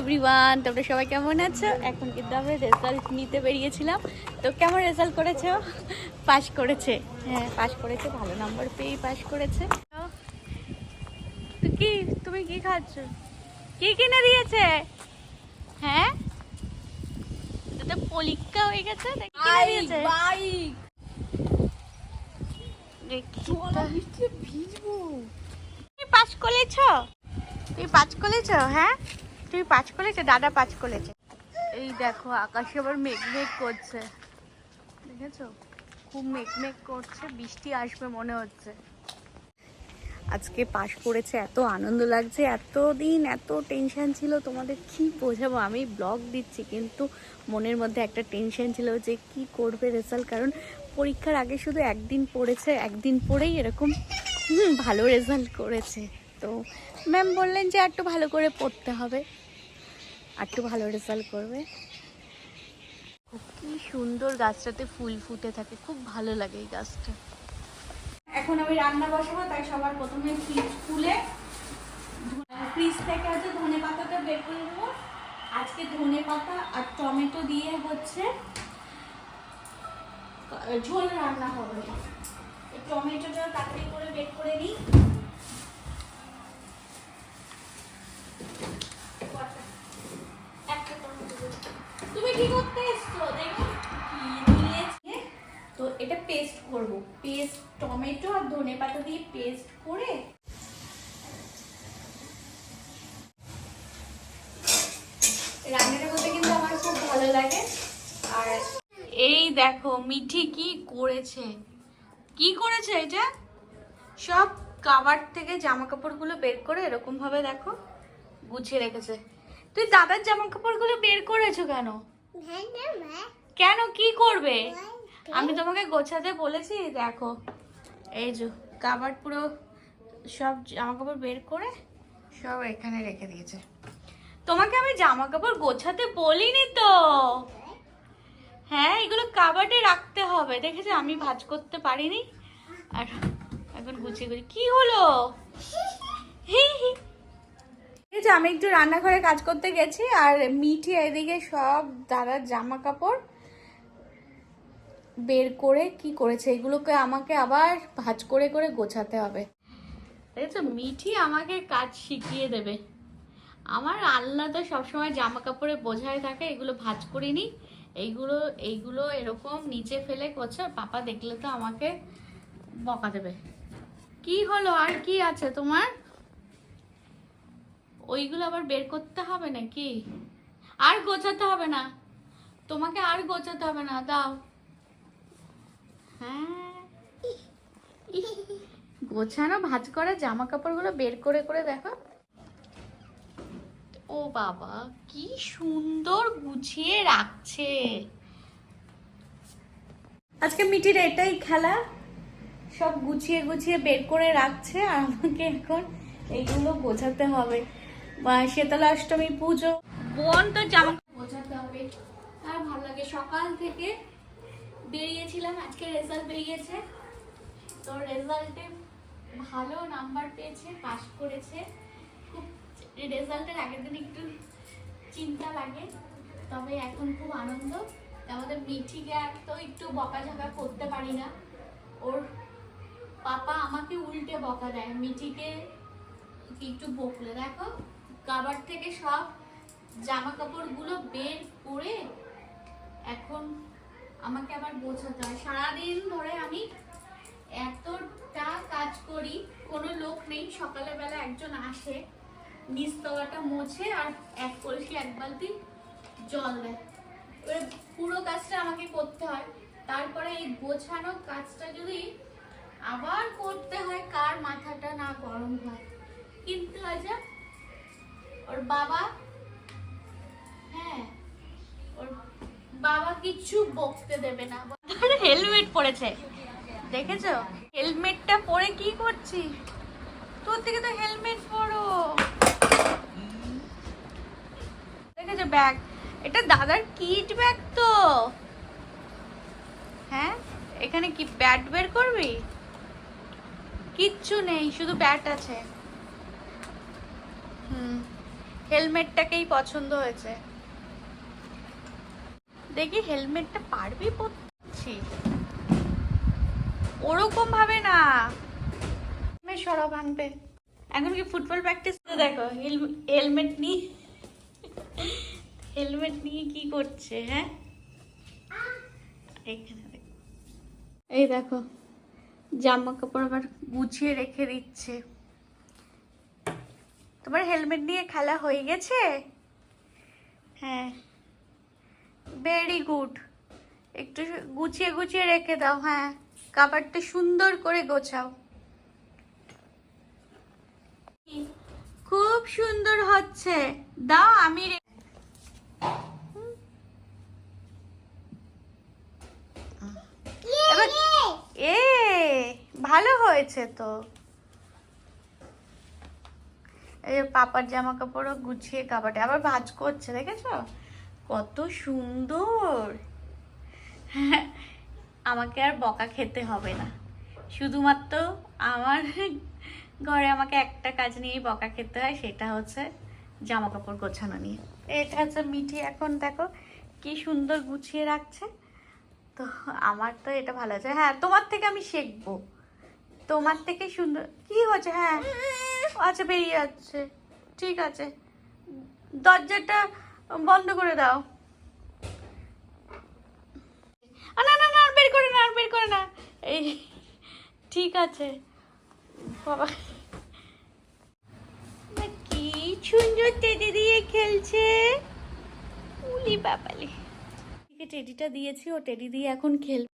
Everyone তোমরা সবাই কেমন আছো? এখন কিন্তু আমরা রেজাল্ট নিতে বেরিয়েছিলাম। তো কেমন রেজাল্ট করেছ? পাস করেছে। হ্যাঁ পাস করেছে। ভালো নম্বর পেয়েই পাস করেছে। তো কি তুমি কি খাচ্ছ? কি কিনে দিয়েছে? হ্যাঁ? তো পরীক্ষা হয়ে গেছে। কিনে দিয়েছে? বাইক পাঁচ করেছ? তুমি পাঁচ করেছ? হ্যাঁ? তুমি পাঁচ করেছ, দাদা পাঁচ করেছে। এই দেখো, আকাশে আবার মেঘ মেঘ করছে। দেখেছ? খুব মেঘ মেঘ করছে, বৃষ্টি আসবে মনে হচ্ছে। আজকে পাশ করেছে, এত আনন্দ লাগছে এত দিন এত টেনশন ছিল, তোমাদের কি বোঝাবো? আমি ব্লগ দিচ্ছি, কিন্তু মনের মধ্যে একটা টেনশন ছিল যে কি করবে রেজাল্ট কারণ পরীক্ষার আগে শুধু একদিন পড়েছে, একদিন পড়েই এরকম ভালো রেজাল্ট করেছে। তো ম্যাম বললেন যে একটু ভালো করে পড়তে হবে। একটু ভালো রেজাল্ট করবে। কি সুন্দর গাছটাতে ফুল ফুটে থাকে খুব ভালো লাগে এই গাছটা। এখন আমি রান্না বসাবো তাই সবার প্রথমে ফ্রিজ খুলে ফ্রিজ থেকে হচ্ছে ধনে পাতাটা বের করে দেবো। আজকে ধনে পাতা আর টমেটো দিয়ে হচ্ছে ঝোল রান্না হবে। টমেটোটা তাড়াতাড়ি করে বের করে নিই একটা টমেটো দেবো। কি করতে এসছো? তো এটা পেস্ট করব। পেস্ট টমেটো আর ধনে পাতা দিয়ে পেস্ট করে রান্নাটা করতে কিন্তু আমার খুব ভালো লাগে। আর এই দেখো, মিঠি কি করেছে? কি করেছে এটা? সব কাবার থেকে জামা কাপড়গুলো বের করে এরকম ভাবে দেখো গুছিয়ে রেখেছে। তুই দাদার জামা কাপড়গুলো বের করেছ কেন? কেন? কি করবে? আমি তোমাকে গোছাতে বলেছি দেখো। এই যে কাবার পুরো সব জামা কাপড় বের করে সব এখানে রেখে দিয়েছে। তোমাকে আমি জামা কাপড় গোছাতে বলিনি তো। হ্যাঁ এগুলো কাবার্ডে রাখতে হবে। দেখেছ আমি ভাজ করতে পারিনি। আর এখন গুছিয়ে গুছিয়ে কি হলো? হি আছে আমি একটু রান্নাঘরে কাজ করতে গেছি আর মিঠি এদিকে সব দাদার জামা কাপড় বের করে কি করেছে, এগুলোকে আমাকে আবার ভাজ করে করে গোছাতে হবে। দেখেছ, মিঠি আমাকে কাজ শিখিয়ে দেবে। আমার আল্লাহ তো সবসময় জামা কাপড়ে বোঝায় থাকে, এগুলো ভাজ করিনি এইগুলো এইগুলো এরকম নিচে ফেলে করছে পাপা দেখলে তো আমাকে বকা দেবে। কি হলো, আর কি আছে তোমার? ওইগুলো আবার বের করতে হবে নাকি? আর গোছাতে হবে না। তোমাকে আর গোছাতে হবে না, দাও। হ্যাঁ। গোছানো ভাজ করা জামা কাপড়গুলো বের করে করে দেখো। ও বাবা, কি সুন্দর গুছিয়ে রাখছে। আজকে মিটির এটাই খেলা। সব গুছিয়ে গুছিয়ে বের করে রাখছে আর আমাকে এখন এইগুলো বোঝাতে হবে। শীতলা অষ্টমী পুজো। বোন তো জামা বোঝাতে হবে। আর ভালো লাগে। সকাল থেকে বেরিয়েছিলাম। আজকে রেজাল্ট বেরিয়েছে। তো রেজাল্টে ভালো নাম্বার পেয়েছে পাস করেছে। খুব রেজাল্টের আগের দিন একটু চিন্তা লাগে। তবে এখন খুব আনন্দ। আমাদের মিঠিকে আর তো একটু বকাঝকা করতে পারি না। ওর পাপা আমাকে উল্টে বকা দেয়। মিঠিকে একটু বকলে। দেখো কাবার থেকে সব জামা কাপড়গুলো বের করে এখন আমাকে আবার বোঝাতে হয়। সারাদিন ধরে আমি এতটা কাজ করি, কোনো লোক নেই, সকালে বেলা একজন আসে নিচতলাটা মোছে আর এক কলসি, এক বালতি জল দেয়। এবারে পুরো কাজটা আমাকে করতে হয়। তারপরে এই গোছানো কাজটা যদি আবার করতে হয়, কার মাথাটা না গরম হয়? কিন্তু আজা ওর বাবা হ্যাঁ ওর বাবা কিছু বকতে দেবে না। হেলমেট পরেছে। দেখেছ? হেলমেটটা পরে কি করছি? তোর থেকে তো হেলমেট পরো। দেখেছ ব্যাগ এটা দাদার কিট ব্যাগ তো। হ্যাঁ? এখানে কি ব্যাট বের করবি? কিচ্ছু নেই, শুধু ব্যাট আছে। হুম। হেলমেটটাকেই পছন্দ হয়েছে। দেখি হেলমেটটা পারবি পড়ছি ওরকম ভাবে না। সরা ভাঙবে এখন কি ফুটবল প্র্যাকটিস দেখো? হেলমেট নিয়ে হেলমেট নিয়ে কি করছে হ্যাঁ? এখানে এই দেখো জামা কাপড় আবার গুছিয়ে রেখে দিচ্ছে। তোমার হেলমেট নিয়ে খেলা হয়ে গেছে? হ্যাঁ। ভেরি গুড একটু গুছিয়ে গুছিয়ে রেখে দাও হ্যাঁ। কাবারটা সুন্দর করে গোছাও। খুব সুন্দর হচ্ছে। দাও আমি এ ভালো হয়েছে তো। এই পাপার জামা কাপড়ও গুছিয়ে কাবাটে আবার ভাজ করছে, দেখেছ? কত সুন্দর। আমাকে আর বকা খেতে হবে না। শুধুমাত্র আমার ঘরে আমাকে একটা কাজ নিয়েই বকা খেতে হয়, সেটা হচ্ছে জামা কাপড় গোছানো নিয়ে। এটা হচ্ছে মিঠি এখন, দেখো, কি সুন্দর গুছিয়ে রাখছে। তো আমার তো এটা ভালো আছে হ্যাঁ তোমার থেকে আমি শিখব। তোমার থেকে সুন্দর কি হচ্ছে হ্যাঁ। আচ্ছা বেরিয়ে যাচ্ছে। ঠিক আছে। দরজাটা বন্ধ করে দাও। না না না, বের করে না, বের করে না। এই, ঠিক আছে। বাবা। কি সুন্দর টেডি দিয়ে খেলছে। উলি বাবালি। টেডিটা দিয়েছি, ও টেডি দিয়ে এখন খেল